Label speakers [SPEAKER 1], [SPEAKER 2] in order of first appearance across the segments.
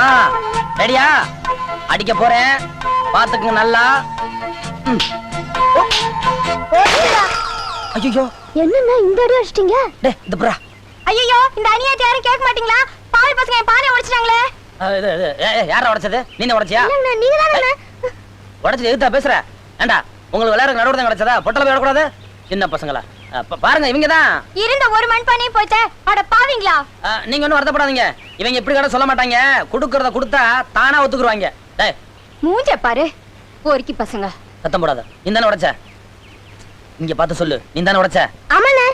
[SPEAKER 1] ஆ ரெடியா? அடிக்க போறேன். பாத்துக்குங்க நல்லா. ஐயோ
[SPEAKER 2] என்னண்ணா இந்த அடி அடிச்சிட்டீங்க?
[SPEAKER 1] டே இந்த புறா.
[SPEAKER 2] ஐயோ இந்த அநியாயத்தை யாரும் கேட்க மாட்டீங்களா? பாவி பசங்க என் பானையை உடைச்சிட்டாங்களே.
[SPEAKER 1] யாரா உடைச்சது? நீ உடைச்சியா?
[SPEAKER 2] நீங்க தானே
[SPEAKER 1] உடைச்சது எதுத்தா பேசுற? ஏண்டா உங்களுக்கு விளையாட நடுவுல தான் கிடைச்சதா பொட்டல விடக்கூடாது? சின்ன பசங்களா. பாருங்க இவங்க தான்
[SPEAKER 2] இருந்த ஒரு மண் பானையும் போச்சே அட பாவிங்களா?
[SPEAKER 1] நீங்க ஒன்றும் வருத்தப்படாதீங்க. இவங்க இப்படி கூட சொல்ல மாட்டாங்க. கொடுக்கறத கொடுத்தா தானா ஒத்துக்குருவாங்க. டேய்.
[SPEAKER 2] மூஞ்ச பாரு போரிக்கி பசங்க.
[SPEAKER 1] சத்தம் போடாத. நீ தானே உடைச்ச. இங்க பார்த்து சொல்லு. நீ தானே உடைச்ச
[SPEAKER 2] ஆமாண்ணே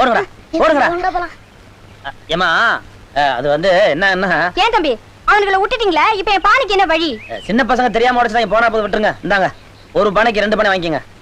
[SPEAKER 1] ஓடுங்கடா. ஓடுங்கடா. அ, அது வந்து என்ன என்ன?
[SPEAKER 2] ஏன் தம்பி அவனுங்களை விட்டுட்டீங்களே? இப்ப என் பானைக்கு என்ன வழி?
[SPEAKER 1] சின்ன பசங்க தெரியாம உடைச்சாங்க போனா போது விட்டுருங்க. இந்தாங்க. ஒரு பானைக்கு ரெண்டு பானை வாங்கிக்கங்க.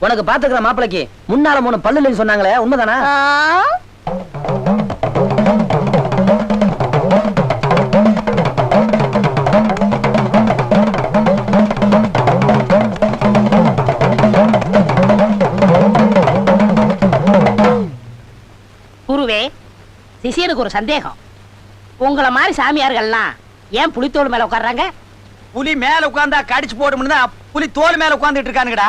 [SPEAKER 1] உனக்கு பாத்துக்கிற மாப்பிளைக்கு முன்னால மூணு பல்லு இல்லைன்னு சொன்னாங்களே உண்மைதானா?
[SPEAKER 2] ஆ?
[SPEAKER 3] குருவே சிஷியனுக்கு ஒரு சந்தேகம். உங்களை மாதிரி சாமியார்கள்லாம் ஏன் புலித்தோல் மேல உட்கார்றாங்க?
[SPEAKER 4] புலி மேல உட்கார்ந்தா கடிச்சு போடும்னு தான் புலி தோல் மேல உட்கார்ந்துட்டு இருக்கானுங்கடா.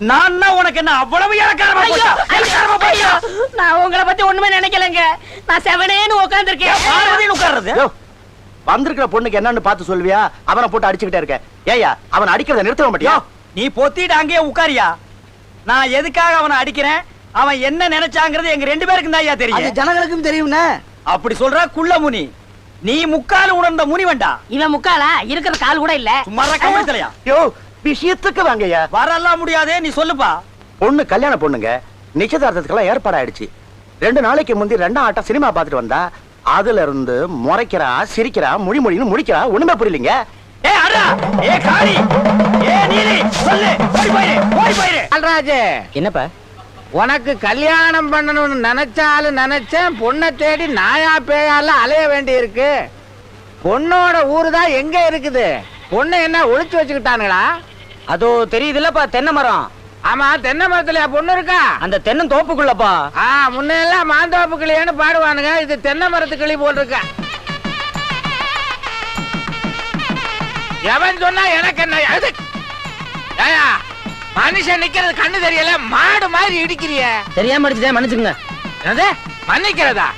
[SPEAKER 4] நான் உனக்கு என்ன அவ்வளவு போச்சா?
[SPEAKER 3] நான் உங்களை பத்தி ஒண்ணுமே நினைக்கலங்க. நான் செவனேன்னு உட்கார்ந்திருக்கேன்
[SPEAKER 4] பார்வதின்னு உட்கார்றது
[SPEAKER 5] வந்திருக்கிற பொண்ணுக்கு என்னன்னு பார்த்து சொல்வியா அவனை போட்டு அடிச்சுக்கிட்டே இருக்க. ஏயா அவன் அடிக்கிறத நிறுத்த மாட்டியா?
[SPEAKER 4] நீ பொத்திட்டு அங்கேயே உட்காரியா? நான் எதுக்காக அவனை அடிக்கிறேன்? அவன் என்ன நினைச்சாங்கிறது எங்க ரெண்டு பேருக்கும் தான் ஐயா தெரியும்.
[SPEAKER 5] ஜனங்களுக்கும் தெரியும்னே.
[SPEAKER 4] அப்படி சொல்ற குள்ள முனி நீ முக்கால் உணர்ந்த முனி வேண்டா
[SPEAKER 3] இவன் முக்காலா? இருக்கிற கால் கூட இல்ல.
[SPEAKER 4] சும்மா கவனிச்சலையா
[SPEAKER 5] யோ விஷயத்துக்கு வாங்கய்யா.
[SPEAKER 4] வரலாம் முடியாதே நீ சொல்லுப்பா.
[SPEAKER 5] பொண்ணு கல்யாண பொண்ணுங்க நிச்சயதார்த்தத்துக்கெல்லாம் ஏற்பாடாயிடுச்சு ரெண்டு நாளைக்கு முந்தி ரெண்டாம் ஆட்டம் சினிமா பார்த்துட்டு வந்தா அதுல இருந்து முறைக்கிறா சிரிக்கிறா மொழி மொழின்னு முடிக்கிறா ஒண்ணுமே புரியலீங்க.
[SPEAKER 4] ஏ அடா ஏ காளி! ஏ நீலி சொல்லு! ஓடி போயிரு ஓடி போயிரு!
[SPEAKER 6] பால்ராஜ்!
[SPEAKER 5] என்னப்பா?
[SPEAKER 6] உனக்கு கல்யாணம் பண்ணணும்னு நினைச்சாலும் நினைச்சேன் பொண்ணை தேடி நாயா பேயால அலைய வேண்டி இருக்கு பொண்ணோட ஊரு தான் எங்க இருக்குது? பொண்ணை என்ன ஒளிச்சு வச்சுக்கிட்டானுங்களா?
[SPEAKER 1] அதோ தெரியுதுல்லப்பா தென்னை மரம்.
[SPEAKER 6] ஆமா தென்னை மரத்துலயா பொண்ணு இருக்கா?
[SPEAKER 1] அந்த தென்னம் தோப்புக்குள்ளப்பா.
[SPEAKER 6] ஆ முன்னெல்லாம் மாந்தோப்பு கிளியன்னு பாடுவானுங்க. இது தென்னை மரத்து கிளி போல் இருக்க எவன் சொன்னா எனக்கு என்ன அது? ஏயா, மனுஷன் நிக்கிறது கண்ணு தெரியல மாடு மாதிரி இடிக்கிறிய.
[SPEAKER 1] தெரியாம அடிச்சுட்டேன் மன்னிச்சுங்க
[SPEAKER 6] என்னது? மன்னிக்கிறதா?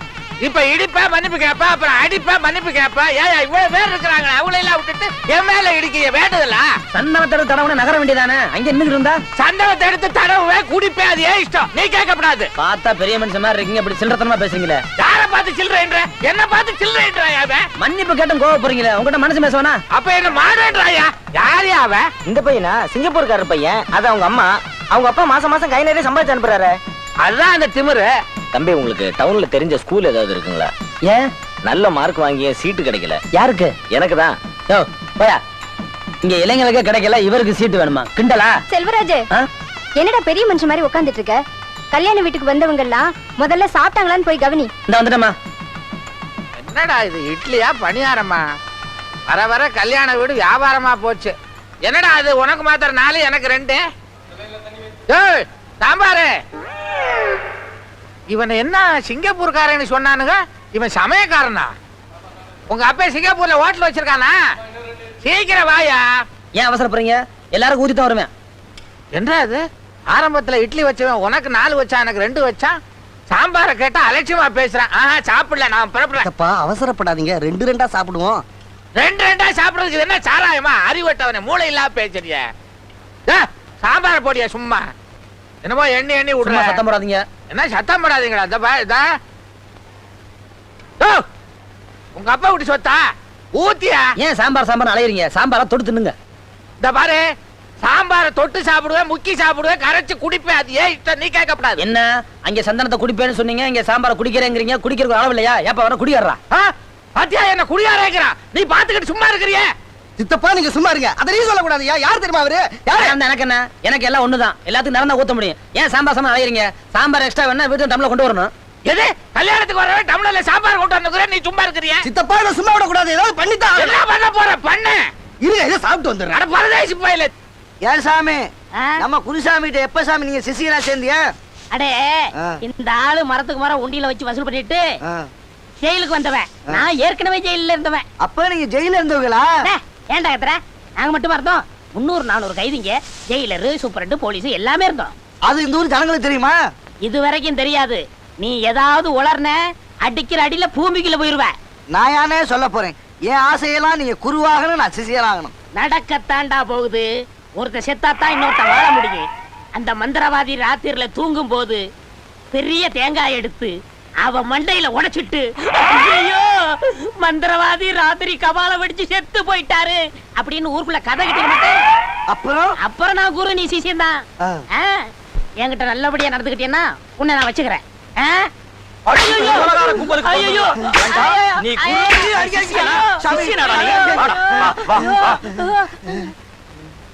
[SPEAKER 6] இப்ப இடிப்ப மன்னிப்பு கேப்ப அப்புறம் அடிப்ப மன்னிப்பு கேப்ப. ஏன் இவ்வளவு பேர் இருக்கிறாங்க அவங்கள எல்லாம் விட்டுட்டு என் மேல இடிக்க வேண்டுதலா?
[SPEAKER 1] சந்தனத்தோட தடவை நகர வேண்டியதானே? அங்க நின்று இருந்தா?
[SPEAKER 6] சந்தனத்தை எடுத்து தடவை குடிப்பேன் அது ஏன் இஷ்டம்? நீ கேட்கக்கூடாது
[SPEAKER 1] பார்த்தா பெரிய மனுஷன் மாதிரி இருக்கீங்க இப்படி சில்லறத்தனமா பேசுறீங்களே.
[SPEAKER 6] யார பார்த்து சில்லறைன்ற? என்ன பார்த்து சில்லறைன்றாயா
[SPEAKER 1] மன்னிப்பு கேட்டும் கோவ போறீங்களே உங்ககிட்ட மனசு பேசுவானா?
[SPEAKER 6] அப்ப என்ன மாடுன்றாயா யாரையா அவன்?
[SPEAKER 7] இந்த பையனா? சிங்கப்பூர்காரர் பையன். அது அவங்க அம்மா. அவங்க அப்பா மாசம் மாசம் கை நிறைய சம்பாதிச்சு அனுப்புறாரு.
[SPEAKER 6] அதுதான் அந்த திமிரு.
[SPEAKER 7] தம்பி உங்களுக்கு டவுன்ல தெரிஞ்ச ஸ்கூல் ஏதாவது இருக்குங்களா?
[SPEAKER 1] ஏன்?
[SPEAKER 7] நல்ல மார்க் வாங்கிய சீட்டு கிடைக்கல.
[SPEAKER 1] யாருக்கு?
[SPEAKER 7] எனக்கு தான்.
[SPEAKER 1] யோ போயா இங்க இளைஞர்களுக்கே கிடைக்கல இவருக்கு சீட்டு வேணுமா? கிண்டலா?
[SPEAKER 2] செல்வராஜ்
[SPEAKER 1] ஆ?
[SPEAKER 2] என்னடா பெரிய மனுஷன் மாதிரி உட்கார்ந்துட்டு இருக்க? கல்யாண வீட்டுக்கு வந்தவங்க எல்லாம் முதல்ல சாப்பிட்டாங்களான்னு போய் கவனி.
[SPEAKER 1] இந்த வந்துட்டமா
[SPEAKER 6] என்னடா இது இட்லியா பணியாரமா? வர வர கல்யாண வீடு வியாபாரமா போச்சு. என்னடா இது உனக்கு மாத்திரம் நாலு எனக்கு ரெண்டு? ஏய், சாம்பாரு. இவன் என்ன சிங்கப்பூர்காரன்னு சொன்னானுங்க? இவன் சமயக்காரனா? உங்க அப்பா சிங்கப்பூர்ல ஹோட்டல் வச்சிருக்கானா? சீக்கிரம் வாயா.
[SPEAKER 1] ஏன் அவசரப்படுறீங்க? எல்லாரும் ஊத்தி தான் வருவேன்.
[SPEAKER 6] என்ன அது ஆரம்பத்துல இட்லி வச்சவன் உனக்கு நாலு வச்சான் எனக்கு ரெண்டு வச்சான் சாம்பாரை கேட்டா அலட்சியமா பேசுறான். ஆஹா சாப்பிடல நான் புறப்படுறேன்
[SPEAKER 7] அப்பா அவசரப்படாதீங்க. ரெண்டு ரெண்டா சாப்பிடுவோம்.
[SPEAKER 6] ரெண்டு ரெண்டா சாப்பிடுறதுக்கு என்ன சாராயமா? அறிவட்டவனே மூளை இல்லாம பேசுறிய சாம்பார போடியா சும்மா. என்னமோ எண்ணி எண்ணி விடுற.
[SPEAKER 1] சத்தம் போடாதீங்க.
[SPEAKER 6] என்ன சத்தம் போடாதீங்களா? இந்த பா இதா? உங்க அப்பா விட்டு சொத்தா? ஊத்தியா?
[SPEAKER 1] ஏன் சாம்பார் சாம்பார் அலையறீங்க? சாம்பாரா தொட்டு தின்னுங்க.
[SPEAKER 6] இந்த பாரு சாம்பார தொட்டு சாப்பிடுவேன் முக்கி சாப்பிடுவேன் கரைச்சு குடிப்பேன். அது ஏன் இஷ்டம்? நீ கேட்கப்படாது.
[SPEAKER 1] என்ன? அங்க சந்தனத்தை குடிப்பேன்னு சொன்னீங்க இங்க சாம்பாரை குடிக்கிறேங்கிறீங்க குடிக்கிறதுக்கு அளவு இல்லையா? ஏப்ப வர குடிக்கிறா
[SPEAKER 6] ஆ? பாத்தியா என்ன குடியாரேங்கிறான் நீ பாத்துக்கிட்டு சும்மா இருக்கிறியே.
[SPEAKER 7] சித்தப்பா நீங்க சும்மா இருங்க. அதை நீ சொல்லக்கூடாதுயா யார் தெரியுமா அவரு?
[SPEAKER 1] யாரா? இருந்தா எனக்கு என்ன? எனக்கு எல்லாம் ஒண்ணுதான். எல்லாத்துக்கும் நிறந்தா ஊத்த முடியும். ஏன் சாம்பார் சாம்பார் அலையறீங்க சாம்பார் எக்ஸ்ட்ரா வேணா வீட்டு டம்ளர் கொண்டு வரணும்.
[SPEAKER 6] எது? கல்யாணத்துக்கு வரவே டம்ளர்ல சாம்பார் கொண்டு வந்துக்கிற நீ சும்மா இருக்கிறிய?
[SPEAKER 7] சித்தப்பா இதை சும்மா விடக்கூடாது. ஏதாவது பண்ணித்தான்
[SPEAKER 6] என்ன பண்ண போற? பண்ணு.
[SPEAKER 7] இருங்க இதை சாப்பிட்டு வந்துடுறேன்.
[SPEAKER 6] அட பரதேசி போயில.
[SPEAKER 7] ஏன் சாமி? நம்ம குருசாமி கிட்ட எப்ப சாமி நீங்க சிசியரா சேர்ந்தியா?
[SPEAKER 3] அடே. இந்த ஆளு மரத்துக்கு மரம் உண்டியில வச்சு வசூல் பண்ணிட்டு. ஜெயிலுக்கு வந்தவன். நான் ஏற்கனவே ஜெயில இருந்தவன்.
[SPEAKER 7] அப்ப நீங்க ஜெயில இருந்தவங்களா?
[SPEAKER 3] ஏன்டா கத்துற நாங்க மட்டுமா இருந்தோம்? முன்னூறு நானூறு கைதிங்க ஜெயிலரு சூப்பரண்டு போலீஸ் எல்லாமே இருந்தோம்.
[SPEAKER 7] அது இந்த ஊர் ஜனங்களுக்கு தெரியுமா?
[SPEAKER 3] இது வரைக்கும் தெரியாது. நீ ஏதாவது உளர்ன அடிக்கிற அடியில பூமிக்குள்ள போயிருவ.
[SPEAKER 7] நான் யானே சொல்ல போறேன். என் ஆசையெல்லாம் நீங்க குருவாகணும் நான் சிசியராகணும்
[SPEAKER 3] நடக்கத்தாண்டா போகுது. ஒருத்தன் செத்தாத்தான் இன்னொருத்தன் வாழ முடியும். அந்த மந்திரவாதி ராத்திரில தூங்கும் போது பெரிய தேங்காய் எடுத்து அவ மண்டையில உடைச்சிட்டு ஐயோ மந்திரவாதி ராத்திரி கபால வெடிச்சு செத்து போயிட்டாரு அப்படின்னு ஊருக்குள்ள கதை கிட்ட
[SPEAKER 7] அப்புறம்
[SPEAKER 3] அப்புறம் நான் குரு நீ சிசியம் தான். என்கிட்ட நல்லபடியா நடந்துக்கிட்டேன்னா உன்னை நான் வச்சுக்கிறேன்.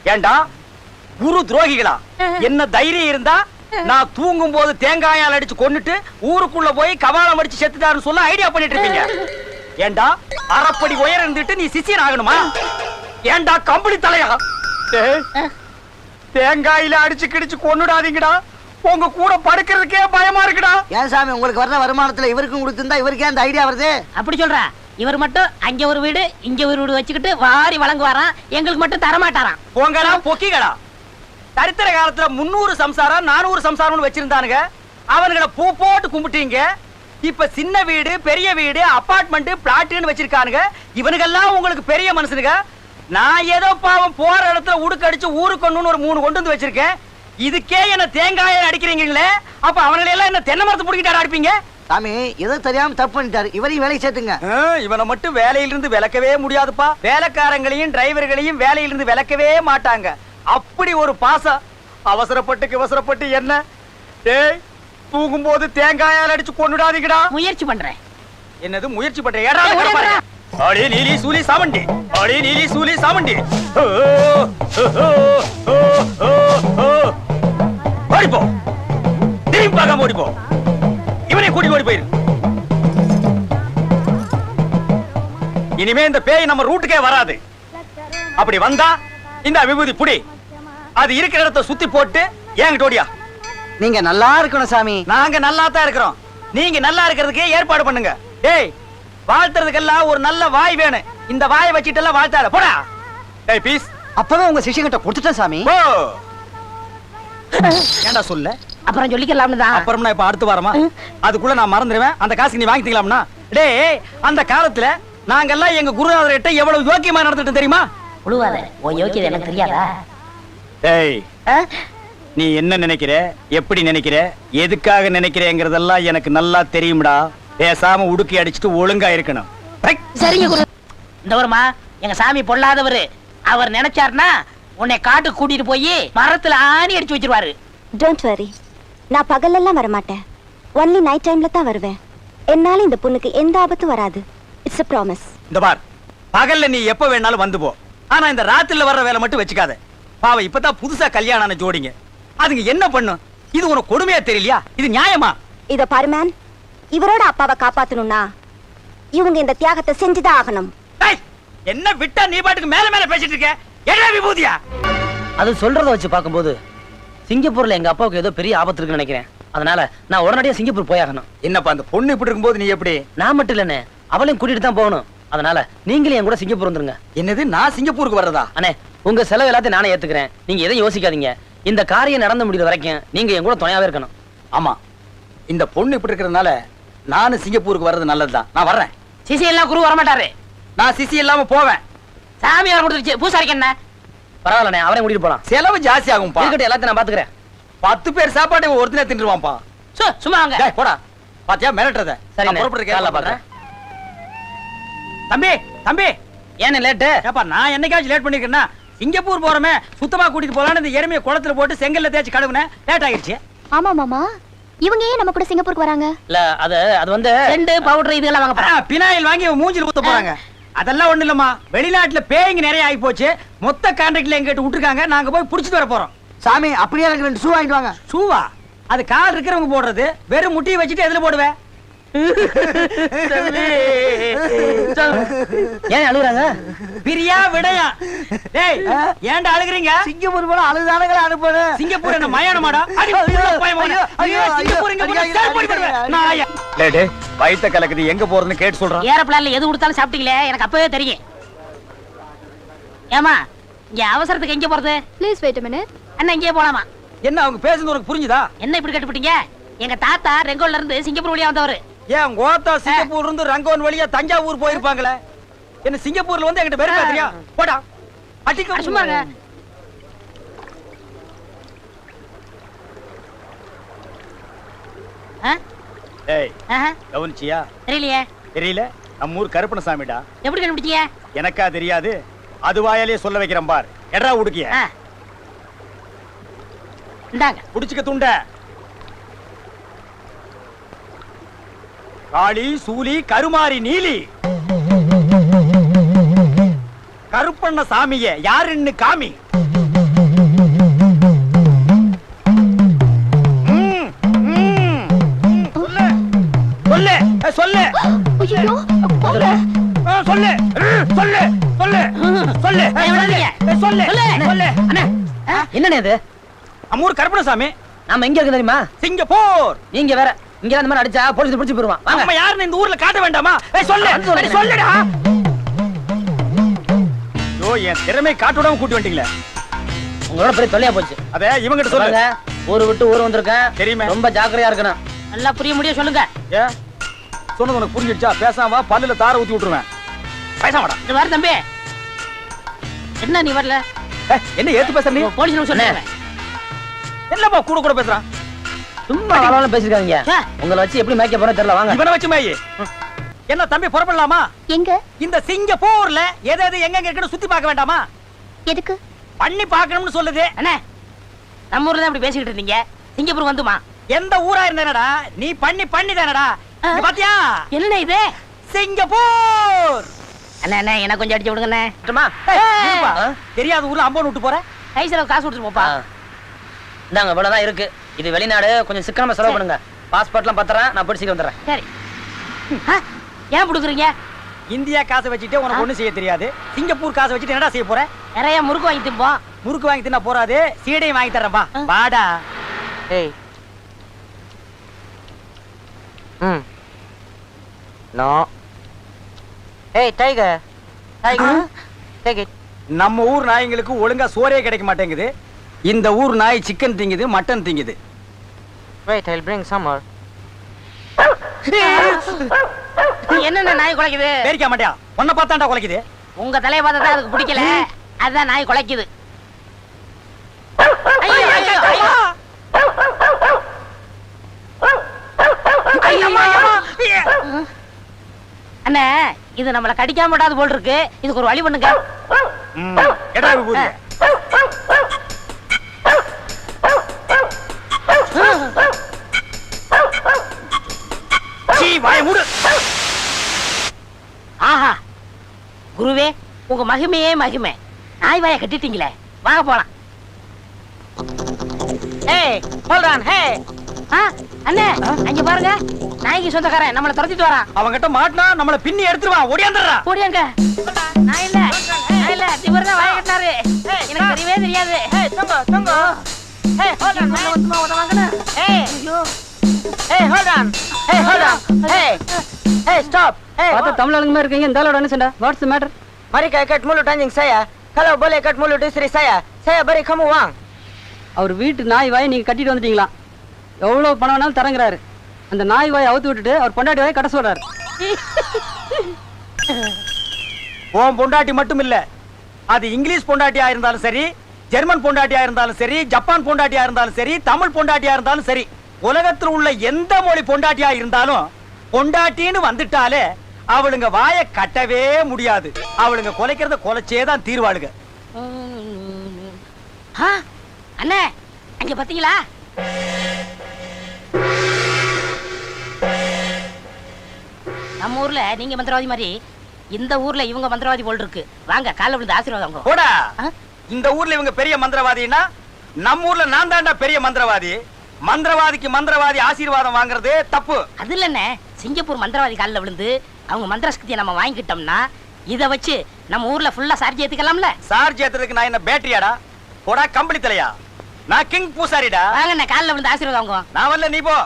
[SPEAKER 4] ஏண்டா குரு துரோகிகளா என்ன தைரியம் இருந்தா நான் தூங்கும் போது தேங்காயால் அடிச்சு கொன்னுட்டு ஊருக்குள்ள போய் கபாலம் அடிச்சு செத்துட்டாருன்னு சொல்ல ஐடியா பண்ணிட்டு இருப்பீங்க ஏண்டா அரைப்படி உயரம் இருந்துட்டு நீ சிசியன் ஆகணுமா? ஏண்டா கம்பளி தலையா? தேங்காயில அடிச்சு கிடிச்சு கொன்னுடாதீங்கடா. உங்க கூட படுக்கிறதுக்கே பயமா இருக்குடா.
[SPEAKER 7] ஏன் சாமி உங்களுக்கு வர்ற வருமானத்துல இவருக்கும் கொடுத்திருந்தா இவருக்கே அந்த ஐடியா வருது?
[SPEAKER 3] அப்படி சொல்றா. இவர் மட்டும் அங்க ஒரு வீடு இங்க ஒரு வீடு வச்சுக்கிட்டு வாரி வழங்குவாராம். எங்களுக்கு மட்டும் தரமாட்டாராம்.
[SPEAKER 4] போங்கடா பொக்கிகளா சரித்திர காலத்துல முன்னூறு சம்சாரம் நானூறு சம்சாரம்னு வச்சிருந்தானுங்க. அவனுங்களை பூ போட்டு கும்பிட்டீங்க. இப்ப சின்ன வீடு பெரிய வீடு அபார்ட்மெண்ட் பிளாட்டுன்னு வச்சிருக்கானுங்க. இவனுங்கெல்லாம் உங்களுக்கு பெரிய மனுஷனுங்க நான் ஏதோ பாவம் போற இடத்துல உடுக்கடிச்சு ஊருக்கு கொண்டு ஒரு மூணு கொண்டு வந்து வச்சிருக்கேன். இதுக்கே என்ன தேங்காயை அடிக்கிறீங்களே? அப்ப அவங்களை எல்லாம் என்ன தென்னை மரத்தை பிடிக்கிட்டாரு அடிப்பீங்க?
[SPEAKER 7] சாமி ஏதோ தெரியாம தப்பு பண்ணிட்டாரு. இவரையும் வேலைக்கு சேர்த்துங்க.
[SPEAKER 4] இவனை மட்டும் வேலையிலிருந்து விலக்கவே முடியாதுப்பா. வேலைக்காரங்களையும் டிரைவர்களையும் வேலையிலிருந்து விலக்கவே மாட்டாங்க. அப்படி ஒரு பாசம் அவசரப்பட்டு அவசரப்பட்டு என்ன? டேய் தூங்கும்போது தேங்காயால் அடிச்சு கொண்டுடாதீங்கடா
[SPEAKER 3] முயற்சி பண்றேன்.
[SPEAKER 4] என்னது முயற்சி பண்ற ஏடா கூட பாரு. அடி நீலி சூலி சாமண்டி. அடி நீலி சூலி சாமண்டி. ஓடிப்போ திரும்பி பார்க்காம ஓடிப்போ இவனை கூட்டி ஓடி போயிரு. இனிமே இந்த பேய் நம்ம ரூட்டுக்கே வராது. அப்படி வந்தா இந்த விபூதி புடி. அது இருக்கிற இடத்த சுத்தி போட்டு என்கிட்ட ஓடியா.
[SPEAKER 7] நீங்க நல்லா இருக்கணும் சாமி.
[SPEAKER 4] நாங்க நல்லா தான் இருக்கிறோம். நீங்க நல்லா இருக்கிறதுக்கே ஏற்பாடு பண்ணுங்க. டேய் வாழ்த்துறதுக்கெல்லாம் ஒரு நல்ல வாய் வேணும். இந்த வாயை வச்சிட்டு எல்லாம் வாழ்த்தாத. போடா. டேய் பீஸ்
[SPEAKER 7] அப்பவே உங்க சிஷியங்கிட்ட கொடுத்துட்டேன் சாமி.
[SPEAKER 4] போ. ஏன்டா சொல்ல?
[SPEAKER 3] அப்புறம் சொல்லிக்கலாம்னு தான்.
[SPEAKER 4] அப்புறம்னா இப்ப அடுத்து வாரமா? அதுக்குள்ள நான் மறந்துடுவேன் அந்த காசுக்கு நீ வாங்கிக்கலாம்னா டேய் அந்த காலத்துல நாங்கெல்லாம் எங்க குருநாதர்கிட்ட எவ்வளவு யோக்கியமா நடந்துட்டு தெரியுமா?
[SPEAKER 3] உழுவாத. உன் யோக்கியது எனக்கு தெரியாதா?
[SPEAKER 4] டேய் நீ என்ன நினைக்கிற? எப்படி நினைக்கிற? எதுக்காக நினைக்கிறேங்கிறதெல்லாம் எனக்கு நல்லா தெரியும்டா. பேசாம உடுக்கி அடிச்சுட்டு ஒழுங்கா இருக்கணும்.
[SPEAKER 3] சரிங்க குரு. இந்த வருமா எங்க சாமி பொல்லாதவரு. அவர் நினைச்சாருன்னா உன்னை காட்டு கூட்டிட்டு போய் மரத்துல ஆணி அடிச்சு வச்சிருவாரு.
[SPEAKER 2] டோன்ட் வரி நான் பகலெல்லாம் வரமாட்டேன். ஒன்லி நைட் டைம்ல தான் வருவேன். என்னால இந்த பொண்ணுக்கு எந்த ஆபத்தும் வராது. இட்ஸ் a ப்ராமிஸ்
[SPEAKER 4] இந்த பார் பகல்ல நீ எப்ப வேணாலும் வந்து போ. ஆனா இந்த ராத்திரில வர்ற வேலை மட்டும் வச்சுக்காத. பாவம் இப்பதான் புதுசா கல்யாணம் ஆன ஜோடிங்க. அதுங்க என்ன பண்ணும்? இது உனக்கு கொடுமையா தெரியலையா? இது நியாயமா?
[SPEAKER 2] இத பாரு மேன் இவரோட அப்பாவை காப்பாத்தணும்னா இவங்க இந்த தியாகத்தை செஞ்சுதான் ஆகணும்.
[SPEAKER 4] என்ன விட்டா நீ பாட்டுக்கு மேல மேல பேசிட்டு இருக்க? என்ன விபூதியா?
[SPEAKER 1] அது சொல்றத வச்சு பார்க்கும்போது சிங்கப்பூர்ல எங்க அப்பாவுக்கு ஏதோ பெரிய ஆபத்து இருக்குன்னு நினைக்கிறேன். அதனால நான் உடனடியா சிங்கப்பூர் போயாகணும்
[SPEAKER 4] என்னப்பா அந்த பொண்ணு இப்படி இருக்கும்போது நீ எப்படி?
[SPEAKER 1] நான் மட்டும் இல்லண்ணே அவளையும் கூட்டிட்டு தான் போகணும். அதனால நீங்களும் என் கூட சிங்கப்பூர் வந்துருங்க.
[SPEAKER 4] என்னது நான் சிங்கப்பூருக்கு வர்றதா?
[SPEAKER 1] அண்ணே உங்க செலவு எல்லாத்தையும் நானே ஏத்துக்கிறேன். நீங்க எதையும் யோசிக்காதீங்க. இந்த காரியம் நடந்து முடிகிற வரைக்கும் நீங்க என் கூட துணையாவே இருக்கணும்.
[SPEAKER 4] ஆமா. இந்த பொண்ணு இப்படி இருக்கிறதுனால நானும் சிங்கப்பூருக்கு வர்றது நல்லதுதான். நான் வர்றேன்.
[SPEAKER 3] சிசி எல்லாம் குரு வரமாட்டாரு.
[SPEAKER 4] நான் சிசி இல்லாம போவேன்.
[SPEAKER 3] சாமி வர கொடுத்துருச்சு. பூசாரிக்கு என்ன?
[SPEAKER 1] பரவாயில்லண்ணே அவரையும் கூட்டிட்டு போலாம்.
[SPEAKER 4] செலவு ஜாஸ்தி ஆகும்பா
[SPEAKER 1] இருக்கட்டும் எல்லாத்தையும் நான் பாத்துக்கிறேன்.
[SPEAKER 4] பத்து பேர் சாப்பாடு ஒருத்தனே தின்றுவான்ப்பா
[SPEAKER 3] சு, சும்மா வாங்க.
[SPEAKER 4] டேய், போடா. பாத்தியா? மிரட்டுறத.
[SPEAKER 1] காலைல
[SPEAKER 4] ஏற்பாடு பண்றேன். தம்பி தம்பி.
[SPEAKER 1] ஏன்னு லேட்டு
[SPEAKER 4] ஏப்பா நான் என்னைக்காச்சும் லேட் பண்ணிருக்கேன்னா சிங்கப்பூர் போறமே சுத்தமா கூட்டிட்டு போலான்னு இந்த எருமையை குளத்துல போட்டு செங்கல்ல தேய்ச்சி கழுவுனேன் லேட் ஆகிடுச்சு.
[SPEAKER 2] ஆமா மாமா. இவங்க ஏன் நம்ம கூட சிங்கப்பூருக்கு வராங்க?
[SPEAKER 1] இல்ல அது அது வந்து
[SPEAKER 3] ரெண்டு பவுடர் இதெல்லாம் வாங்க போறேன்
[SPEAKER 4] ஆ, பினாயில் வாங்கி மூஞ்சில ஊத்த போறாங்க. அதெல்லாம் ஒண்ணு இல்லம்மா. வெளிநாட்டுல பேய்ங்க நிறைய ஆகி போச்சு. மொத்த கான்ட்ராக்ட்ல எங்கிட்ட விட்டுருக்காங்க. நாங்க போய் புடிச்சிட்டு வர போறோம்.
[SPEAKER 6] சாமி அப்படியே எனக்கு ரெண்டு ஷூ வாங்கிட்டு வாங்க.
[SPEAKER 4] ஷூவா அது கால் இருக்கிறவங்க போடுறது. வெறும் முட்டியை வச்சுட்டு எதுல போடுவேன்
[SPEAKER 1] ஏன் அழுகுறாங்க?
[SPEAKER 4] பிரியா விடையா? டேய் ஏன்டா அழுகுறீங்க?
[SPEAKER 6] சிங்கப்பூர் போல அழுதானங்களா அனுப்பணும்
[SPEAKER 4] சிங்கப்பூர் என்ன மயானமாடா. ஐயோ சிங்கப்பூர் இங்க போனா சார் போய் போடுவேன். நாயா லேடே வயித்த கலக்குது எங்க போறதுன்னு கேட்டு சொல்றான்
[SPEAKER 3] ஏரோப்ளான்ல எது கொடுத்தாலும் சாப்பிட்டீங்களே? எனக்கு அப்பவே தெரியும். ஏமா இங்க அவசரத்துக்கு எங்க போறது?
[SPEAKER 2] ப்ளீஸ் வெயிட் மினிட்
[SPEAKER 3] அண்ணா இங்கே போலாமா?
[SPEAKER 4] என்ன அவங்க பேசுறது உனக்கு புரிஞ்சுதா?
[SPEAKER 3] என்ன இப்படி கட்டுப்பிட்டீங்க? எங்க தாத்தா ரெங்கோல்ல இருந்து சிங்கப்பூர் வழியா வந்தவரு.
[SPEAKER 4] ஏன் கோத்தா சிங்கப்பூர் இருந்து ரங்கோன் வழியா தஞ்சாவூர் போயிருப்பாங்களே? என்ன சிங்கப்பூர்ல வந்து என்கிட்ட வெறுப்பா தெரியா போடா.
[SPEAKER 3] அட,
[SPEAKER 4] அடிக்க
[SPEAKER 3] சும்மா?
[SPEAKER 4] ஏய் கவனிச்சியா?
[SPEAKER 3] தெரியலையே.
[SPEAKER 4] தெரியல. நம்ம ஊர் கருப்பணசாமிடா
[SPEAKER 3] எப்படி கண்டுபிடிச்சீங்க
[SPEAKER 4] எனக்கா தெரியாது. அது வாயாலே சொல்ல வைக்கிறேன் பார். எடா உடுக்கிய.
[SPEAKER 3] இந்தாங்க.
[SPEAKER 4] புடிச்சுக்க துண்ட. காளி சூலி கருமாரி நீலி. கருப்பண்ண சாமிய யாருன்னு காமி. சொல்லு. சொல்லு. சொல்லு. சொல்லு. சொல்லு. சொல்லு. சொல்லு. சொல்லு.
[SPEAKER 1] என்னண்ணே இது?
[SPEAKER 4] அம்மூர் கருப்பணசாமி
[SPEAKER 1] நாம எங்க இருக்கு தெரியுமா?
[SPEAKER 4] சிங்கப்பூர்.
[SPEAKER 1] நீங்க வேற இங்க அந்த மாதிரி அடிச்சா போலீஸ் பிடிச்சு போயிருவான். வாங்க.
[SPEAKER 4] யாருன்னு இந்த ஊர்ல காட்ட வேண்டாமா? ஏய் சொல்லு. சொல்லுடா. ஐயோ என் திறமை காட்ட விடாம கூட்டி வந்துட்டீங்களே.
[SPEAKER 1] உங்களோட பெரிய தொல்லையா போச்சு.
[SPEAKER 4] அத இவங்கிட்ட
[SPEAKER 1] சொல்லுங்க
[SPEAKER 4] சொல்லுங்க
[SPEAKER 1] ஊரு விட்டு ஊர் வந்திருக்கேன்.
[SPEAKER 4] தெரியுமே.
[SPEAKER 1] ரொம்ப ஜாக்கிரதையா இருக்கணும்.
[SPEAKER 3] நல்லா புரிய முடியும் சொல்லுங்க.
[SPEAKER 4] ஏ சொன்னது உனக்கு புரிஞ்சிடுச்சா? பேசாம வா பல்லுல தார ஊத்தி விட்டுருவேன். பேசாம வாடா.
[SPEAKER 3] இது வர தம்பி. என்ன நீ வரல?
[SPEAKER 4] என்ன ஏத்து பேசுற நீ?
[SPEAKER 3] போலீஸ் சொன்னேன்
[SPEAKER 4] என்னப்பா கூட கூட பேசுறான்?
[SPEAKER 1] சும்மா அளவுல பேசிருக்காங்க. உங்களை வச்சு எப்படி மேய்க்க போறோம் தெரியல வாங்க.
[SPEAKER 4] இவனை வச்சு மேயி. என்ன தம்பி புறப்படலாமா?
[SPEAKER 2] எங்க?
[SPEAKER 4] இந்த சிங்கப்பூர்ல எது எது எங்க இருக்குன்னு சுத்தி பார்க்க வேண்டாமா?
[SPEAKER 2] எதுக்கு?
[SPEAKER 4] பண்ணி பார்க்கணும்னு சொல்லுது.
[SPEAKER 3] அண்ணே நம்ம ஊர்ல தான் இப்படி பேசிக்கிட்டு இருந்தீங்க. சிங்கப்பூர் வந்துமா?
[SPEAKER 4] எந்த ஊரா இருந்தேனடா? நீ பண்ணி பண்ணி தானடா. பாத்தியா?
[SPEAKER 3] என்ன இது?
[SPEAKER 4] சிங்கப்பூர்!
[SPEAKER 3] அண்ணா அண்ணா எனக்கு கொஞ்சம் அடிச்சு விடுங்கண்ணே?
[SPEAKER 4] தெரியாத ஊர்ல அம்போன் விட்டு போற?
[SPEAKER 3] கை செலவு காசு கொடுத்துட்டு போப்பா.
[SPEAKER 1] இந்தாங்க இவ்வளவுதான் இருக்கு. இது வெளிநாடு கொஞ்சம் சிக்கனமா செலவு பண்ணுங்க. பாஸ்போர்ட்லாம் பத்திரம் நான் பிடிச்சிட்டு வந்துடுறேன்.
[SPEAKER 3] சரி. ஏன் கொடுக்குறீங்க
[SPEAKER 4] இந்தியா காசை வச்சுட்டு உனக்கு ஒண்ணும் செய்ய தெரியாது. சிங்கப்பூர் காசை வச்சுட்டு என்னடா செய்ய போற?
[SPEAKER 3] நிறைய முறுக்கு வாங்கி திம்போம்
[SPEAKER 4] முறுக்கு வாங்கி தின்னா போறாது. சீடையும் வாங்கி தரேன்பா. வாடா.
[SPEAKER 7] ஏய். ம். நோ. ஏய் டைகர் டைகர் டேக் இட்
[SPEAKER 4] நம்ம ஊர் நாய்ங்களுக்கு ஒழுங்கா சோறே கிடைக்க மாட்டேங்குது. இந்த ஊர் நாய் சிக்கன் திங்குது மட்டன் திங்குது.
[SPEAKER 7] Wait, I'll bring some more.
[SPEAKER 3] என்னென்ன நாய் குலைக்குது?
[SPEAKER 4] பேரிக்க மாட்டியா உன்னை பார்த்தாண்டா குலைக்குது.
[SPEAKER 3] உங்க தலைய பார்த்தா தான் அதுக்கு பிடிக்கல. அதான் நாய் குலைக்குது. ஐயோ, ஐயோ, ஐயோ. அண்ணே இது நம்மள கடிக்காம விடாது போல் இருக்கு. இதுக்கு ஒரு வழி பண்ணுங்க.
[SPEAKER 4] வாயை மூடு.
[SPEAKER 3] ஆஹா. குருவே உங்க மகிமையே மகிமை. நாய் வாய கட்டிட்டீங்களே. வாங்க போலாம்.
[SPEAKER 7] Hey, hold on, hey!
[SPEAKER 3] ஆ, அண்ணே அங்க பாருங்க. நாய்க்கு சொந்தக்காரன் நம்மள துரத்திட்டு வரான்.
[SPEAKER 4] அவன்கிட்ட மாட்டினா நம்மள பின்னி எடுத்துருவான் ஓடியாந்துடுறா.
[SPEAKER 3] ஓடியாங்க நான் இல்ல நான் இல்ல. இவர் தான் வாய கட்டினாரு. எனக்கு தெரியவே தெரியாது.
[SPEAKER 7] Hey, Tungo, Tungo! Hey, hold on,
[SPEAKER 3] மேல
[SPEAKER 7] man!
[SPEAKER 3] வந்துமா உத
[SPEAKER 7] Hey, hold on! Hey, hold on! Hey! Hey, stop! Hey,
[SPEAKER 1] பார்த்தா தமிழ் ஆளுங்க இருக்கீங்க இந்த ஆளோட என்ன சண்டை what's matter
[SPEAKER 7] Mari kay kat mulut anjing saya. Kalau boleh kat mulut istri saya, saya beri kamu uang.
[SPEAKER 1] அவர் வீட்டு நாய் வாயை நீங்க கட்டிட்டு வந்துட்டீங்களா எவ்வளவு பணம் வேணாலும் தரங்குறாரு அந்த நாய் வாயை அவுத்து விட்டுட்டு அவர் பொண்டாட்டி வாயை கட்ட சொல்றாரு
[SPEAKER 4] உன் பொண்டாட்டி மட்டும் இல்ல அது இங்கிலீஷ் பொண்டாட்டியா இருந்தாலும் சரி ஜெர்மன் பொண்டாட்டியா இருந்தாலும் சரி ஜப்பான் பொண்டாட்டியா இருந்தாலும் சரி தமிழ் பொண்டாட்டியா இருந்தாலும் சரி உலகத்தில் உள்ள எந்த மொழி பொண்டாட்டியா இருந்தாலும் பொண்டாட்டின்னு வந்துட்டாலே அவளுங்க வாயை கட்டவே முடியாது. அவளுங்க கொலைக்கிறத கொலைச்சே தான் தீர்வாளுங்க.
[SPEAKER 3] அண்ணே அங்க பாத்தீங்களா? நம்ம ஊர்ல நீங்க மந்திரவாதி மாதிரி இந்த ஊர்ல இவங்க மந்திரவாதி போல் இருக்கு. வாங்க காலைல விழுந்து ஆசீர்வாதம்.
[SPEAKER 4] போடா? இந்த ஊர்ல இவங்க பெரிய மந்திரவாதின்னா நம்ம ஊர்ல நான் தாண்டா பெரிய மந்திரவாதி. மந்திரவாதிக்கு மந்திரவாதி ஆசீர்வாதம் வாங்குறது தப்பு.
[SPEAKER 3] அது இல்லண்ணே. சிங்கப்பூர் மந்திரவாதி காலில் விழுந்து அவங்க மந்திர சக்தியை நம்ம வாங்கிக்கிட்டோம்னா இத வச்சு நம்ம ஊர்ல ஃபுல்லா சார்ஜ் ஏத்துக்கலாம்ல?
[SPEAKER 4] சார்ஜ் ஏத்துறதுக்கு நான் என்ன பேட்டரியாடா? போடா கம்பளி தலையா? நான் கிங் பூசாரிடா.
[SPEAKER 3] வாங்கண்ணே காலில் விழுந்து ஆசீர்வாதம் வாங்குவோம்.
[SPEAKER 4] நான் வரல நீ போ.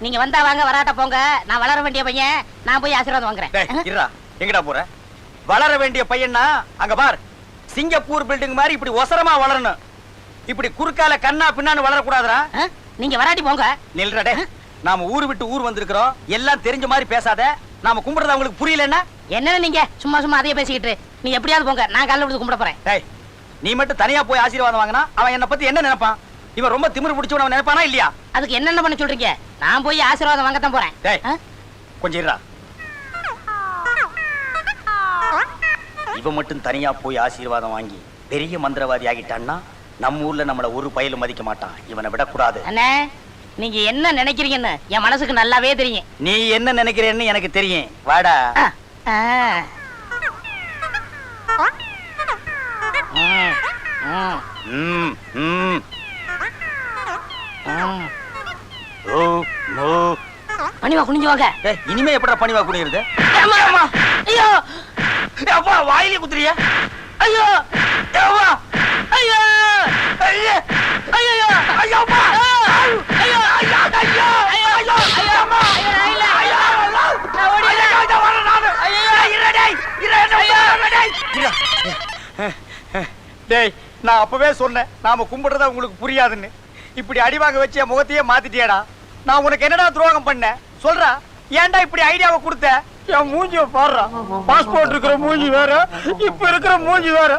[SPEAKER 3] நீங்க வந்தா வாங்க வராட்ட போங்க. நான் வளர வேண்டிய பையன் நான் போய் ஆசீர்வாதம் வாங்குறேன்.
[SPEAKER 4] இருடா. எங்கடா போற? வளர வேண்டிய பையனா அங்க பார். சிங்கப்பூர் பில்டிங் மாதிரி இப்படி ஒசரமா வளரணும். இப்படி குறுக்கால கண்ணா பின்னான்னு வளரக்கூடாதுடா?
[SPEAKER 3] நீங்க வராட்டி போங்க.
[SPEAKER 4] நில்றா டே நாம ஊரு விட்டு ஊர் வந்திருக்கிறோம். எல்லாம் தெரிஞ்ச மாதிரி பேசாத. நாம கும்பிடுறது அவங்களுக்கு புரியலன்னா?
[SPEAKER 3] என்னன்னு நீங்க? சும்மா சும்மா அதையே பேசிக்கிட்டு நீ எப்படியாவது போங்க. நான் காலைல விழுந்து கும்பிட போறேன்.
[SPEAKER 4] நீ மட்டும் தனியா போய் ஆசீர்வாதம் வாங்கினா அவன் என்ன பத்தி என்ன நினைப்பான்? இவன் ரொம்ப திமிரு பிடிச்சவன் அவன் நினைப்பானா இல்லையா?
[SPEAKER 3] அதுக்கு என்னென்ன பண்ண சொல்றீங்க? நான் போய் ஆசீர்வாதம் வாங்கத்தான் போறேன்?
[SPEAKER 4] கொஞ்சம் இருடா. இவன் மட்டும் தனியா போய் ஆசீர்வாதம் வாங்கி பெரிய மந்திரவாதி ஆகிட்டான்னா நம்ம ஊர்ல நம்மள ஒரு பயலும் மதிக்க மாட்டான். இவனை விடக்கூடாது.
[SPEAKER 3] அண்ணே நீங்க என்ன நினைக்கிறீங்கன்னு என் மனசுக்கு நல்லாவே தெரியும்.
[SPEAKER 4] நீ என்ன நினைக்கிறேன்னு எனக்கு தெரியும். வாடா.
[SPEAKER 3] பணிவா குனிஞ்சு வாங்க.
[SPEAKER 4] இனிமே எப்படா பணிவா குனியிருது.
[SPEAKER 3] ஐயோ.
[SPEAKER 4] அப்பா வாயிலே குத்துறிய?
[SPEAKER 3] ஐயோ.
[SPEAKER 4] டேய் நான் அப்பவே சொன்னேன் நாம கும்பிடுறத உங்களுக்கு புரியாதுன்னு இப்படி அடி வாங்க வச்சு என் முகத்தையே மாத்திட்டியேடா நான் உனக்கு என்னடா துரோகம் பண்ணேன் சொல்றா ஏன்டா இப்படி ஐடியாவை கொடுத்த என் மூஞ்சிய பாடுறா. பாஸ்போர்ட் இருக்கிற மூஞ்சி வேற இப்ப இருக்கிற மூஞ்சி வேற.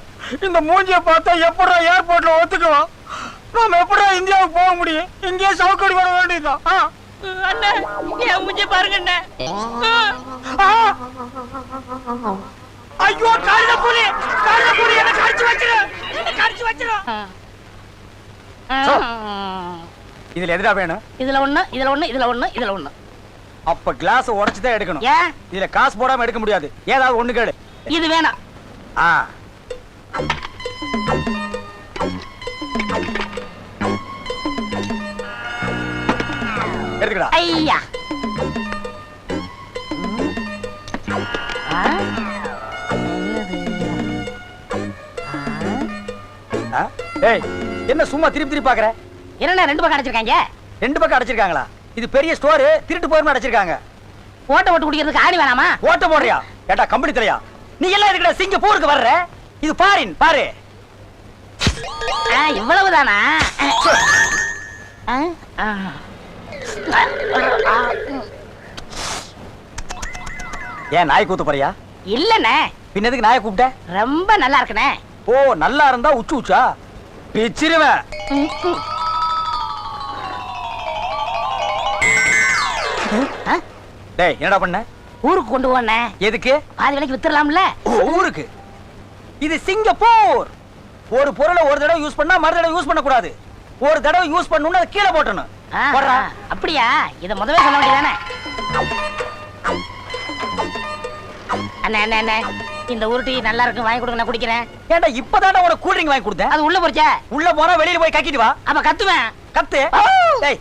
[SPEAKER 4] இந்த மூஞ்சிய பார்த்தா எப்படா ஏர்போர்ட்ல ஒத்துக்குவான் நாம எப்படா இந்தியாவுக்கு போக முடியும்? இங்கேயே சவுக்கடி வர வேண்டியதுதான்.
[SPEAKER 3] அண்ணே என் மூஞ்சி பாருங்க அண்ணே.
[SPEAKER 4] ஐயோ கழுத புலி கழுத புலி என்ன கடிச்சு வச்சிரு. என்ன கடிச்சு வச்சிரு. இதுல எதுடா வேணும்?
[SPEAKER 3] இதுல ஒண்ணு இதுல ஒண்ணு இதுல ஒண்ணு இதுல ஒண்ணு.
[SPEAKER 4] அப்ப கிளாஸ் உடைச்சு தான் எடுக்கணும்.
[SPEAKER 3] ஏன்?
[SPEAKER 4] இதுல காசு போடாம எடுக்க முடியாது. ஏதாவது ஒண்ணு கேடு
[SPEAKER 3] இது வேணாம்.
[SPEAKER 4] ஆ. எடுத்துக்கடா.
[SPEAKER 3] ஐயா?
[SPEAKER 4] ஏய் என்ன சும்மா திருப்பி திருப்பி பாக்குற?
[SPEAKER 3] என்னண்ணே ரெண்டு பக்கம் அடைச்சிருக்காங்க?
[SPEAKER 4] ரெண்டு பக்கம் அடைச்சிருக்காங்களா? இது பெரிய ஸ்டோர் திருட்டு போயிருமா அடைச்சிருக்காங்க.
[SPEAKER 3] ஓட்ட ஓட்டு குடிக்கிறதுக்கு ஆணி வேணாமா?
[SPEAKER 4] ஓட்ட போடுறியா? ஏட்டா கம்பெனி தலையா? நீ எல்லாம் எதுக்குடா சிங்கப்பூருக்கு வர்ற? இது பாரின் பாரு.
[SPEAKER 3] இவ்வளவுதானா.
[SPEAKER 4] ஏன் நாய் கூத்து போறியா?
[SPEAKER 3] இல்லண்ணே.
[SPEAKER 4] பின்னதுக்கு நாயை கூப்பிட்ட?
[SPEAKER 3] ரொம்ப நல்லா இருக்குண்ணே.
[SPEAKER 4] ஓ நல்லா இருந்தா உச்சு உச்சா? பிச்சிருவேன். டேய் என்னடா பண்ண?
[SPEAKER 3] ஊருக்கு கொண்டு போனே.
[SPEAKER 4] எதுக்கு?
[SPEAKER 3] பாதி விலைக்கு வித்துடலாம்ல?
[SPEAKER 4] ஊருக்கு. இது சிங்கப்பூர். ஒரு பொருளை ஒரு தடவை யூஸ் பண்ணா மறு தடவை யூஸ் பண்ண கூடாது ஒரு தடவை யூஸ் பண்ணணும்னு அதை கீழே போட்டணும்.
[SPEAKER 3] அப்படியா? இத முதவே சொல்ல வேண்டியதானே? அண்ணே அண்ணே அண்ணே இந்த உருட்டி நல்லா இருக்கு வாங்கி கொடுங்க நான் குடிக்கிறேன்.
[SPEAKER 4] ஏன்டா இப்பதான்டா உனக்கு கூல் ட்ரிங்க் வாங்கி கொடுத்தேன்?
[SPEAKER 3] அது உள்ள போச்சே?
[SPEAKER 4] உள்ள போனா வெளியில போய் கக்கிட்டு வா.
[SPEAKER 3] அப்ப கத்துவேன்.
[SPEAKER 4] கத்து. டேய்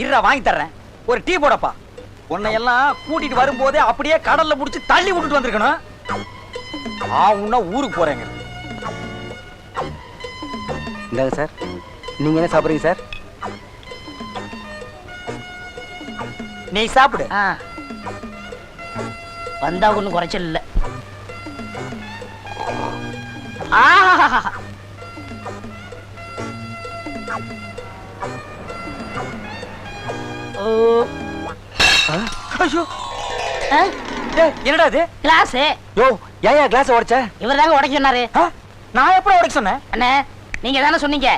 [SPEAKER 4] இருடா வாங்கி தர்றேன். ஒரு டீ போடப்பா. உன்னை எல்லாம் கூட்டிட்டு வரும்போதே அப்படியே கடல்ல புடிச்சு தள்ளி விட்டுட்டு வந்திருக்கணும். ஆ உன்ன ஊருக்கு போறேங்க.
[SPEAKER 5] இந்தாங்க சார். நீங்க என்ன சாப்பிடுறீங்க சார்?
[SPEAKER 4] நீ சாப்பிடு.
[SPEAKER 3] ஆ. வந்தா ஒண்ணும் குறைச்சல் இல்ல. ஆஹா ஓ.
[SPEAKER 4] ஐயோ. என்னடா இது?
[SPEAKER 3] கிளாஸ்
[SPEAKER 5] யோ ஏன் கிளாஸ் உடைச்ச?
[SPEAKER 3] இவர் தாங்க உடைக்க சொன்னாரு?
[SPEAKER 4] நான் எப்படி உடைக்க சொன்னேன்?
[SPEAKER 3] அண்ணே நீங்க தானே சொன்னீங்க.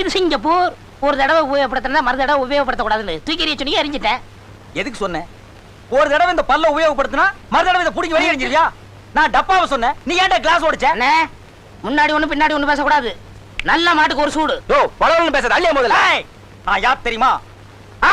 [SPEAKER 3] இது சிங்கப்பூர். ஒரு தடவை உபயோகப்படுத்தினா மறு தடவை உபயோகப்படுத்தக்கூடாதுன்னு. தூக்கி சொன்னீங்க எரிஞ்சிட்டேன்
[SPEAKER 4] எதுக்கு சொன்னேன்? ஒரு தடவை இந்த பல்ல உபயோகப்படுத்தினா மறு தடவை இதை பிடிக்க வெளியே அடிஞ்சிருக்கியா நான் டப்பாவை சொன்னேன். நீ ஏன்டா கிளாஸ் உடைச்ச?
[SPEAKER 3] அண்ணே முன்னாடி ஒண்ணு பின்னாடி ஒண்ணு பேசக்கூடாது. நல்ல மாட்டுக்கு ஒரு சூடு.
[SPEAKER 5] யோ பழவன் பேசுறது அள்ளியா முதல்ல.
[SPEAKER 4] ஏய், நான் யார் தெரியுமா? ஆ,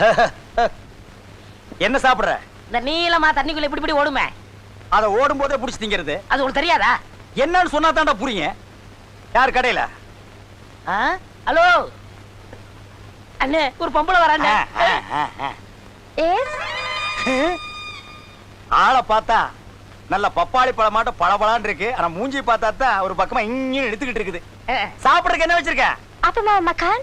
[SPEAKER 4] என்ன சாப்பிடுற?
[SPEAKER 3] இந்த நீளமா தண்ணிக்குள்ள இப்படி இப்படி ஓடுமே.
[SPEAKER 4] அத ஓடும் போதே புடிச்சு திங்கிறது.
[SPEAKER 3] அது உனக்கு தெரியாதா?
[SPEAKER 4] என்னன்னு சொன்னா தான்டா புரியும் யார் கடையில?
[SPEAKER 3] ஹலோ? அண்ணே ஒரு பொம்பளை வராண்ணே
[SPEAKER 4] ஆளை பார்த்தா நல்ல பப்பாளி பழம் மாட்டம் பளபளான்னு இருக்கு. ஆனா மூஞ்சி பார்த்தா தான் ஒரு பக்கமா இங்கே எடுத்துக்கிட்டு இருக்குது. சாப்பிடுறதுக்கு என்ன வச்சிருக்க?
[SPEAKER 2] அப்பமா மக்கான்?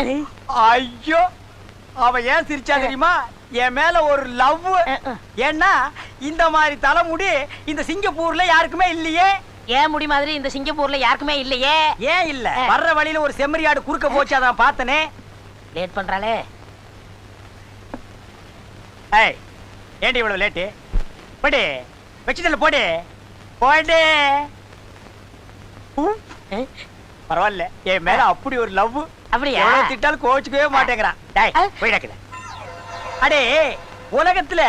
[SPEAKER 4] ஐயோ அவ ஏன் சிரிச்சா தெரியுமா? என் மேல ஒரு லவ். ஏன்னா இந்த மாதிரி தலைமுடி இந்த சிங்கப்பூர்ல யாருக்குமே இல்லையே.
[SPEAKER 3] ஏன் முடி மாதிரி இந்த சிங்கப்பூர்ல யாருக்குமே இல்லையே?
[SPEAKER 4] ஏன் இல்ல? வர்ற வழியில ஒரு செம்மறியாடு குறுக்க போச்சு அதான் பார்த்தனே.
[SPEAKER 3] லேட் பண்றாளே.
[SPEAKER 4] ஏய் ஏண்டி இவ்வளவு லேட்டு போடி வச்சுதல்ல போடி. போடி. பரவாயில்ல என் மேல அப்படி ஒரு லவ்.
[SPEAKER 3] அப்படியா?
[SPEAKER 4] திட்டாலும் கோச்சுக்கவே மாட்டேங்கிறான்? போயிடக்கல அடே உலகத்துல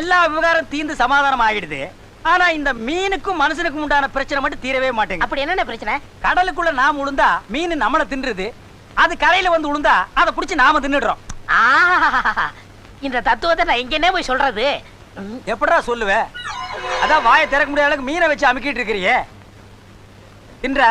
[SPEAKER 4] எல்லா விவகாரம் தீர்ந்து சமாதானம் ஆகிடுது ஆனா இந்த மீனுக்கும் மனுஷனுக்கும் உண்டான பிரச்சனை மட்டும் தீரவே மாட்டேங்குது.
[SPEAKER 3] அப்படி என்னென்ன பிரச்சனை?
[SPEAKER 4] கடலுக்குள்ள நாம உளுந்தா மீன் நம்மள தின்றுது. அது கரையில வந்து உளுந்தா அதை புடிச்சு நாம தின்னுடுறோம்.
[SPEAKER 3] இந்த தத்துவத்தை நான் எங்கன்னே போய் சொல்றது? ம்,
[SPEAKER 4] எப்படிடா சொல்லுவ? அதான் வாயை திறக்க முடியாத அளவுக்கு மீனை வச்சு அமுக்கிட்டு இருக்கிறியே. தின்றா?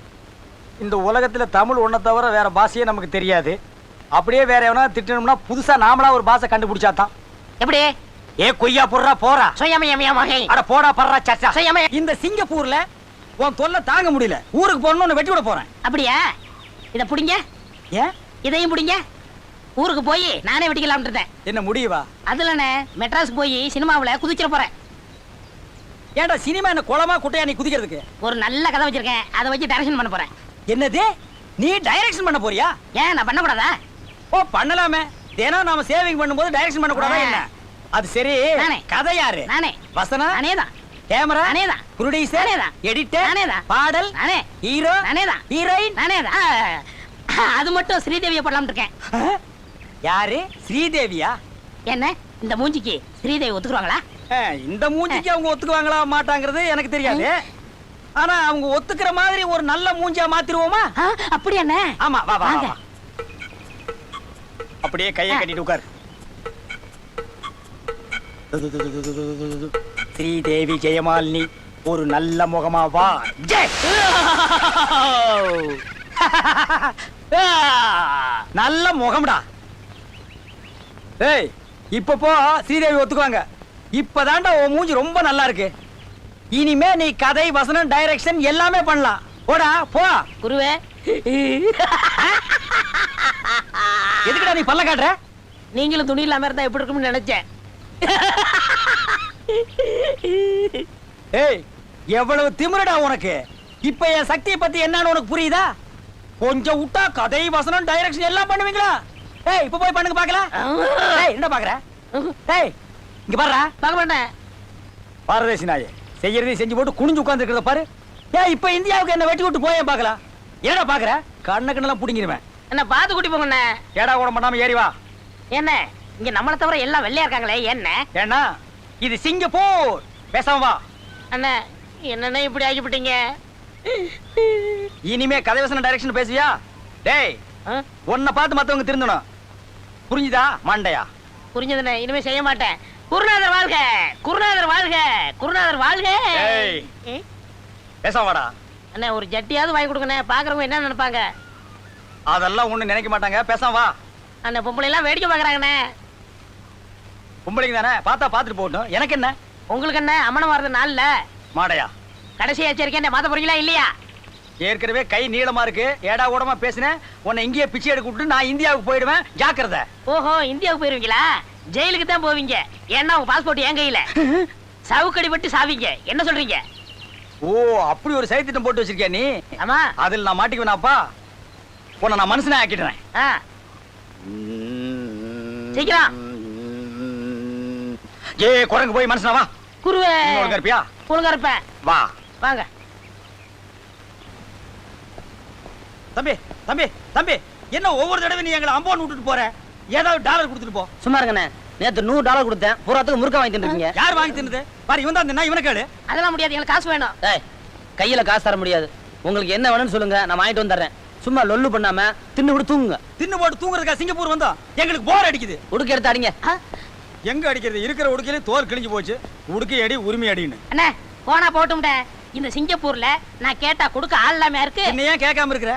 [SPEAKER 4] இந்த உலகத்துல தமிழ் ஒன்றை தவிர வேற பாஷையே நமக்கு தெரியாது. அப்படியே வேற எவனா திட்டணும்னா புதுசா நாமளா ஒரு பாஷை கண்டுபிடிச்சாதான்.
[SPEAKER 3] எப்படி?
[SPEAKER 4] ஏ கொய்யா போடுறா போறா. அட போடா படுறா சச்சா. இந்த சிங்கப்பூர்ல உன் தொல்லை தாங்க முடியல. ஊருக்கு போகணும்னு வெட்டி விட போறேன்.
[SPEAKER 3] அப்படியா? இத புடிங்க.
[SPEAKER 4] ஏன்
[SPEAKER 3] இதையும் புடிங்க. ஊருக்கு போய் நானே வெட்டிக்கலாம்னு இருந்தேன்.
[SPEAKER 4] என்ன முடியவா?
[SPEAKER 3] அதுலண்ணே மெட்ராஸ் போய் சினிமாவுல குதிச்சிட போறேன்.
[SPEAKER 4] ஏன்டா சினிமா என்ன குளமா குட்டையா நீ குதிக்கிறதுக்கு?
[SPEAKER 3] ஒரு நல்ல கதை வச்சிருக்கேன். அதை வச்சு டைரக்ஷன் பண்ண போறேன்.
[SPEAKER 4] என்னது? நீ டைரக்ஷன் பண்ண போறியா?
[SPEAKER 3] ஏன் நான் பண்ணக்கூடாதா?
[SPEAKER 4] ஓ பண்ணலாமே. தினம் நாம சேவிங் பண்ணும்போது டைரக்ஷன் பண்ண கூடாதா
[SPEAKER 3] ஆ.
[SPEAKER 4] என்ன? அது சரி. கதை யாரு?
[SPEAKER 3] நானே.
[SPEAKER 4] வசனா?
[SPEAKER 3] நானே தான்.
[SPEAKER 4] கேமரா?
[SPEAKER 3] நானே தான்.
[SPEAKER 4] ப்ரொடியூசர்
[SPEAKER 3] நானே தான்.
[SPEAKER 4] எடிட்டர்
[SPEAKER 3] நானே தான்.
[SPEAKER 4] பாடல்?
[SPEAKER 3] நானே.
[SPEAKER 4] ஹீரோ?
[SPEAKER 3] நானே தான்.
[SPEAKER 4] ஹீரோயின்?
[SPEAKER 3] நானே தான். அது மட்டும் ஸ்ரீதேவியை போடலாம்னு இருக்கேன்.
[SPEAKER 4] யாரு? ஸ்ரீதேவியா?
[SPEAKER 3] என்ன? இந்த மூஞ்சிக்கு ஸ்ரீதேவி ஒத்துக்குறாங்களா
[SPEAKER 4] ஆ, இந்த மூஞ்சிக்கு அவங்க ஒத்துக்குவாங்களா மாட்டாங்கிறது எனக்கு தெரியாது. ஆனா அவங்க ஒத்துக்கிற மாதிரி ஒரு நல்ல மூஞ்சியா மாத்திருவோமா?
[SPEAKER 3] அப்படியா அண்ணே
[SPEAKER 4] ஆமா வா வா, அப்படியே கையை கட்டிட்டு உட்கார். ஸ்ரீதேவி ஜெயமாலினி ஒரு நல்ல முகமா வா. ஜெய்! நல்ல முகம்டா. ஏய் இப்ப போ ஸ்ரீதேவி ஒத்துக்குவாங்க. இப்பதான்டா உன் மூஞ்சி ரொம்ப நல்லா இருக்கு. இனிமே நீ கதை வசனம் டைரக்ஷன் எல்லாமே பண்ணலாம். போடா போ.
[SPEAKER 3] குருவே.
[SPEAKER 4] எதுக்குடா நீ பல்ல காட்டுற?
[SPEAKER 3] நீங்களும் துணி இல்லாம இருந்தா எப்படி இருக்கும்னு நினைச்சேன்.
[SPEAKER 4] ஏய் எவ்வளவு திமிருடா உனக்கு? இப்ப என் சக்தியை பத்தி என்னன்னு உனக்கு புரியுதா? கொஞ்சம் விட்டா கதை வசனம் டைரக்ஷன் எல்லாம் பண்ணுவீங்களா? ஏய் இப்ப போய் பண்ணுங்க பாக்கலாம் ஏய் என்ன பாக்குற? ஏய் இங்க பாருடா.
[SPEAKER 3] பார்க்க மாட்டேன்.
[SPEAKER 4] பாரதேசி நாயே செய்யறதையும் செஞ்சு போட்டு குனிஞ்சு உட்கார்ந்து இருக்கிறத பாரு. ஏய் இப்ப இந்தியாவுக்கு என்ன வெட்டி விட்டு போயேன் பாக்கலாம் என்னடா பாக்குற கண்ண கண்ணெல்லாம் புடிங்கிருவேன்.
[SPEAKER 3] என்ன பார்த்து கூட்டி போங்கண்ணே.
[SPEAKER 4] ஏடா கூட பண்ணாம ஏறி வா.
[SPEAKER 3] என்ன இங்க நம்மளை தவிர எல்லாம் வெள்ளையா இருக்காங்களே என்ன?
[SPEAKER 4] ஏன்னா இது சிங்கப்பூர். பேசாம வா.
[SPEAKER 3] அண்ணே என்னண்ணே இப்படி ஆகிவிட்டீங்க?
[SPEAKER 4] இனிமே கதை வசனம் டைரக்ஷன் பேசுவியா? டேய்? உன்னை பார்த்து மத்தவங்க திருந்தணும். புரிஞ்சுதா மண்டையா?
[SPEAKER 3] புரிஞ்சதுண்ணே இனிமே செய்ய மாட்டேன். குருநாதர் வாழ்க குருநாதர் வாழ்க குருநாதர் வாழ்க?
[SPEAKER 4] பேசாம வாடா
[SPEAKER 3] அண்ணே ஒரு ஜட்டியாவது வாங்கி கொடுங்கண்ணே பாக்குறவங்க என்ன நினைப்பாங்க?
[SPEAKER 4] அதெல்லாம் ஒண்ணு நினைக்க மாட்டாங்க. பேசாம வா.
[SPEAKER 3] அண்ணே பொம்பளை எல்லாம் வேடிக்கை பாக்குறாங்கண்ணே.
[SPEAKER 4] பொம்பளைங்க தானே? பார்த்தா பார்த்துட்டு போகட்டும். எனக்கு என்ன?
[SPEAKER 3] உங்களுக்கு என்ன? அம்மனம் வர்றது நாள்ல?
[SPEAKER 4] மாடையா?
[SPEAKER 3] கடைசி எச்சரிக்கை மாத்த போறீங்களா இல்லையா?
[SPEAKER 4] ஏற்கனவே கை நீளமா இருக்கு. ஏடா கூடமா பேசினேன் உன்னை இங்கேயே பிச்சை எடுக்க விட்டு நான் இந்தியாவுக்கு போயிடுவேன். ஜாக்கிரதை.
[SPEAKER 3] ஓஹோ இந்தியாவுக்கு போயிருவீங்களா? ஜெயிலுக்கு தான் போவீங்க. ஏன்னா உங்க பாஸ்போர்ட் என் கையில. சவுக்கடி பட்டு சாவீங்க. என்ன சொல்றீங்க?
[SPEAKER 4] ஓ அப்படி ஒரு சைத்திட்டம் போட்டு வச்சிருக்கியா நீ?
[SPEAKER 3] ஆமா.
[SPEAKER 4] அதில் நான் மாட்டிக்குவேனாப்பா? உன்னை நான் மனுஷனே ஆக்கிடுறேன்.
[SPEAKER 3] சீக்கிரம்.
[SPEAKER 4] ஏ குரங்கு போய் மனுஷனா வா.
[SPEAKER 3] குருவே.
[SPEAKER 4] இருப்பியா?
[SPEAKER 3] ஒழுங்கா இருப்பேன்
[SPEAKER 4] வா.
[SPEAKER 3] வாங்க.
[SPEAKER 4] தம்பி தம்பி தம்பி என்ன ஒவ்வொரு தடவை நீ எங்களை அம்போன் விட்டுட்டு போற? ஏதாவது டாலர் கொடுத்துட்டு போ.
[SPEAKER 1] சும்மா இருங்கண்ணே. நேத்து நூறு டாலர் கொடுத்தேன். பூராத்துக்கு முறுக்க வாங்கி தின்னுருக்கீங்க.
[SPEAKER 4] யார் வாங்கி தின்னது? பாரு இவன் தான் தின்னா இவனை கேளு.
[SPEAKER 3] அதெல்லாம் முடியாது எங்களுக்கு காசு வேணும்.
[SPEAKER 1] ஏய் கையில காசு தர முடியாது. உங்களுக்கு என்ன வேணும்னு சொல்லுங்க நான் வாங்கிட்டு வந்துடுறேன். சும்மா லொல்லு பண்ணாம தின்னு விட்டு தூங்குங்க.
[SPEAKER 4] தின்னு போட்டு தூங்குறதுக்கா சிங்கப்பூர் வந்தோம் எங்களுக்கு போர் அடிக்குது.
[SPEAKER 1] உடுக்க எடுத்து அடிங்க.
[SPEAKER 4] எங்க அடிக்கிறது? இருக்கிற உடுக்கையில தோல் கிழிஞ்சு போச்சு. உடுக்கை அடி உரிமை அடின்னு.
[SPEAKER 3] அண்ணே போனா போட்டும்டே. இந்த சிங்கப்பூர்ல நான் கேட்டா கொடுக்க ஆள் இல்லாம இருக்கு?
[SPEAKER 4] என்ன ஏன் கேட்காம இருக்கிற?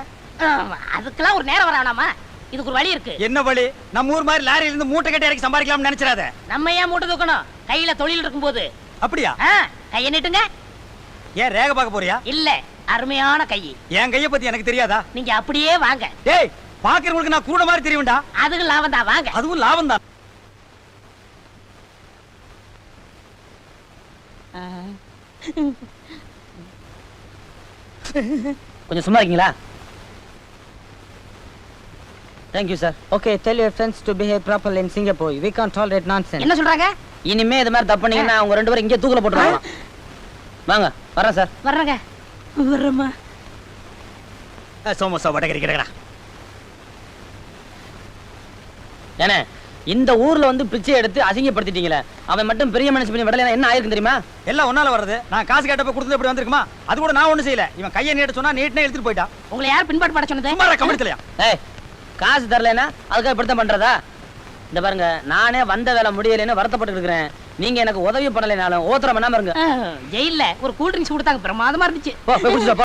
[SPEAKER 3] அதுக்கெல்லாம் ஒரு நேரம் வரானாமா? இதுக்கு ஒரு வழி இருக்கு.
[SPEAKER 4] என்ன வழி? நம்ம ஊர் மாதிரி லாரியில இருந்து மூட்டை கட்டி இறக்கி சம்பாதிக்கலாம்னு நினைச்சிடாத.
[SPEAKER 3] நம்ம ஏன் மூட்டை தூக்கணும்? கையில தொழில் இருக்கும்போது.
[SPEAKER 4] அப்படியா?
[SPEAKER 3] ஆ, கையை நீட்டுங்க.
[SPEAKER 4] ஏன் ரேக பார்க்க போறியா?
[SPEAKER 3] இல்ல அருமையான கை.
[SPEAKER 4] என் கைய பத்தி எனக்கு தெரியாதா?
[SPEAKER 3] நீங்க அப்படியே வாங்க.
[SPEAKER 4] டேய் பாக்குறவங்களுக்கு நான் கூட மாதிரி தெரியும்டா.
[SPEAKER 3] அதுக்கு லாபம் தான் வாங்க.
[SPEAKER 4] அதுவும் லாபம் தான்.
[SPEAKER 1] கொஞ்சம் சும்மா இருக்கீங்களா? Thank you sir
[SPEAKER 7] Okay, tell your friends to behave properly in Singapore. We can't tolerate nonsense.
[SPEAKER 3] என்ன சொல்றாங்க?
[SPEAKER 1] இனிமே இது மாதிரி தப்பு பண்ணீங்கன்னா அவங்க ரெண்டு பேரும் இங்கே தூக்கில போட்டுருவாங்க. வாங்க வரேன் சார்
[SPEAKER 3] வர்றங்க. வர்றமா
[SPEAKER 4] சோமோசா வடகரி கிடக்கடா
[SPEAKER 1] ஏனே இந்த ஊர்ல வந்து பிச்சை எடுத்து அசிங்கப்படுத்திட்டீங்களே. அவன் மட்டும் பெரிய மனுஷன் பண்ணி விடலைன்னா என்ன ஆயிருக்கும் தெரியுமா?
[SPEAKER 4] எல்லாம் ஒன்னால வர்றது. நான் காசு கேட்டப்ப கொடுத்தது இப்படி வந்திருக்குமா? அது கூட நான் ஒண்ணும் செய்யல. இவன் கையை நீட்ட சொன்னா நீட்னே எடுத்துட்டு போயிட்டான்.
[SPEAKER 3] உங்களை யார் பின்பாட்டு பட சொன்னது?
[SPEAKER 4] சும்மா
[SPEAKER 1] ஏய் காசு தரலைன்னா அதுக்காக இப்படித்தான் பண்றதா? இந்த பாருங்க நானே வந்த வேலை முடியலைன்னு வருத்தப்பட்டு இருக்கிறேன். நீங்க எனக்கு உதவி பண்ணலைனாலும் ஓத்திரம் பண்ணாம இருங்க.
[SPEAKER 3] ஆ, ஜெயில்ல ஒரு கூல் ட்ரிங்க்ஸ் கொடுத்தாங்க. பிரமாதமா இருந்துச்சு.